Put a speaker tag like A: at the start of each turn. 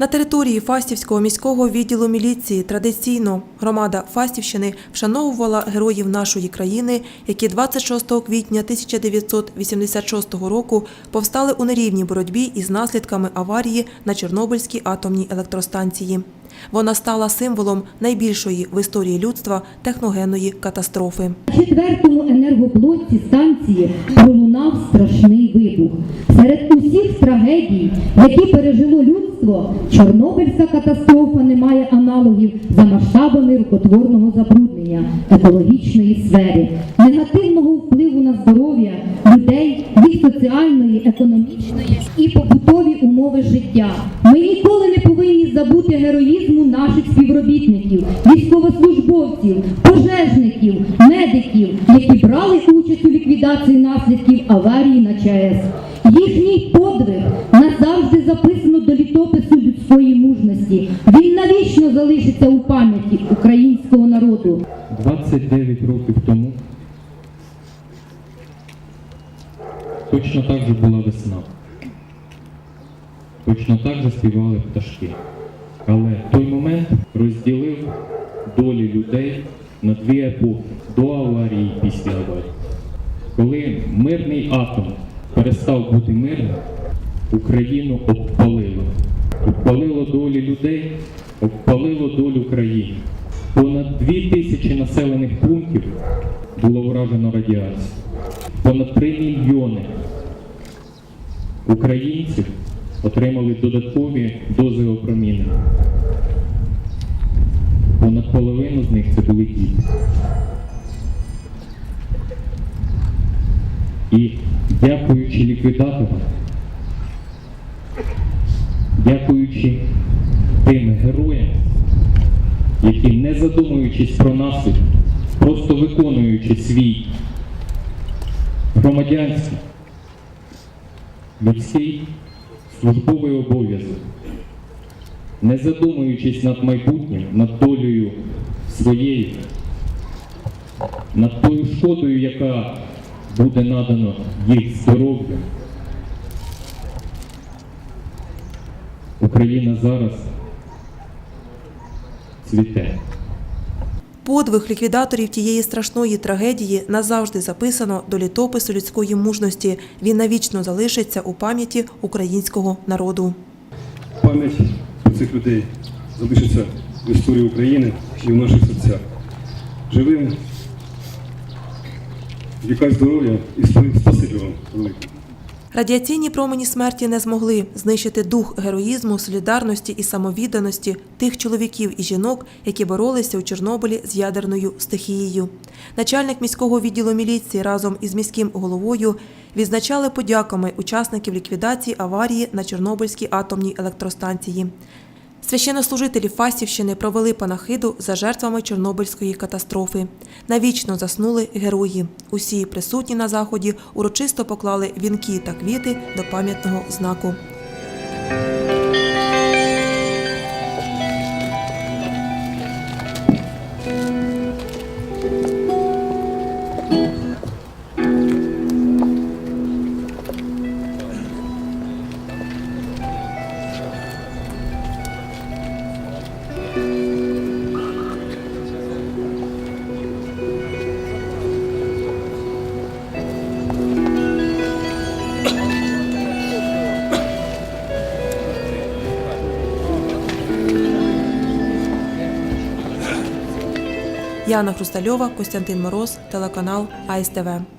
A: На території Фастівського міського відділу міліції традиційно громада Фастівщини вшановувала героїв нашої країни, які 26 квітня 1986 року повстали у нерівній боротьбі із наслідками аварії на Чорнобильській атомній електростанції. Вона стала символом найбільшої в історії людства техногенної катастрофи.
B: На четвертому енергоблоці станції пролунав страшний вибух. Серед усіх трагедій, які пережило людство, Чорнобильська катастрофа не має аналогів за масштабами рукотворного забруднення екологічної сфери, негативного впливу на здоров'я людей, їх соціальної, економічної і побутові умови життя. Ми ніколи не повинні забути героїзму наших співробітників, військовослужбовців, пожежників, медиків, які брали участь у ліквідації наслідків аварії на ЧАЕС. Їхній подвиг назавжди записано до літопису людської мужності. Він навічно залишиться у пам'яті українського народу.
C: 29 років тому точно так же була весна. Точно так же співали пташки. Але той момент розділив долі людей на дві епохи до аварії і після аварії. Коли мирний атом перестав бути мирним, Україну обпалило. Обпалило долі людей, обпалило долю країни. Понад дві тисячі населених пунктів було вражено радіацією. Понад 3 мільйони українців отримали додаткові дози опромінення. Понад половину з них це були діти. І дякуючи ліквідаторам, дякуючи тим героям, які, не задумуючись про наслідки, просто виконуючи свій громадянський, людський службовий обов'язок, не задумуючись над майбутнім, над долею своєю, над тою шкодою, яка буде надана їх здоров'ю. Україна зараз цвіте.
A: Подвиг ліквідаторів тієї страшної трагедії назавжди записано до літопису людської мужності. Він навічно залишиться у пам'яті українського народу.
D: Пам'ять цих людей залишиться в історії України і в наших серцях. Живим, віка здоров'я і спасибі вам велике.
A: Радіаційні промені смерті не змогли знищити дух героїзму, солідарності і самовідданості тих чоловіків і жінок, які боролися у Чорнобилі з ядерною стихією. Начальник міського відділу міліції разом із міським головою відзначали подяками учасників ліквідації аварії на Чорнобильській атомній електростанції. Священнослужителі Фастівщини провели панахиду за жертвами Чорнобильської катастрофи. Навічно заснули герої. Усі присутні на заході урочисто поклали вінки та квіти до пам'ятного знаку. Яна Хрустальова, Костянтин Мороз, телеканал АСТВ.